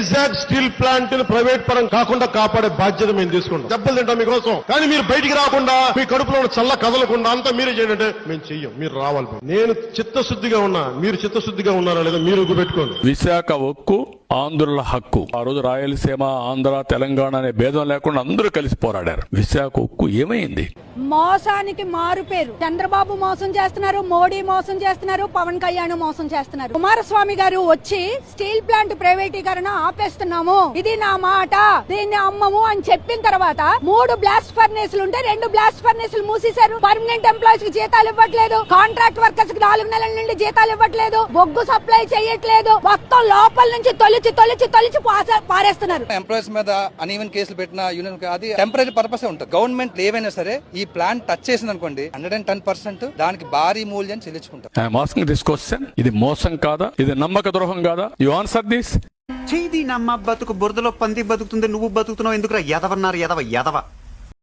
Vizag steel ప్లాంట్ని private పరం కాకుండా కాపాడే బాధ్యత మేము తీసుకుంటాం. దెబ్బలు తింటాం మీకోసం. కానీ మీరు బయటికి రాకుండా మీ కడుపులో ఉన్న చల్ల కదలకుండా అంతా మీరే చేయండి మేము చెయ్యం. మీరు రావాలి నేను చిత్తశుద్ధిగా ఉన్నా మీరు చిత్తశుద్ధిగా ఉన్నారా లేదా మీరు పెట్టుకోండి విశాఖ ఒక్కు ఆంధ్రుల హక్కు. ఆ రోజు రాయలసీమ ఆంధ్ర తెలంగాణ అనే భేదం లేకుండా అందరూ కలిసి పోరాడారు. విశాఖ ఉక్కు ఏమైంది? మోసానికి మారు పేరు. చంద్రబాబు మోసం చేస్తున్నారు మోడీ మోసం చేస్తున్నారు పవన్ కళ్యాణ్ మోసం చేస్తున్నారు. కుమారస్వామి గారు వచ్చి స్టీల్ ప్లాంట్ ప్రైవేటీకరణ ఆపేస్తున్నాము. ఇది నా మాట దీన్ని అమ్మము అని చెప్పిన తర్వాత మూడు బ్లాస్ట్ ఫర్నేసులు ఉంటే రెండు బ్లాస్ట్ ఫర్నేసులు మూసేశారు. పర్మనెంట్ ఎంప్లాయీస్కి జీతాలు ఇవ్వట్లేదు. కాంట్రాక్ట్ వర్కర్స్కి నాలుగు నెలల నుండి జీతాలు ఇవ్వట్లేదు. బొగ్గు సప్లై చేయట్లేదు. మొత్తం లోపల నుంచి తొలిచి తొలిచి తొలిచి పారేస్తున్నారు. ఎంప్లాయీస్ మీద అన్ఈవెన్ కేసులు పెట్టిన యూనియన్ అది టెంపరీ పర్పస్ ఉంటుంది. గవర్నమెంట్ ఏవైనా సరే ఈ ప్లాన్ టచ్ చేసింది అనుకోండి హండ్రెడ్ అండ్ టెన్ పర్సెంట్ దానికి భారీ మూల్యం చెల్లించుకుంటాం. ఆస్కింగ్ దిస్ క్వశ్చన్ ఇది మోసం కాదా? ఇది నమ్మక ద్రోహం కాదా? యు ఆన్సర్ దిస్ చేది నమ్మ బతుకు బురదలో పంది బతుకుతుంది నువ్వు బతుకుతున్నావు ఎందుకురా? ఎదవన్నారు ఎదవ ఎదవ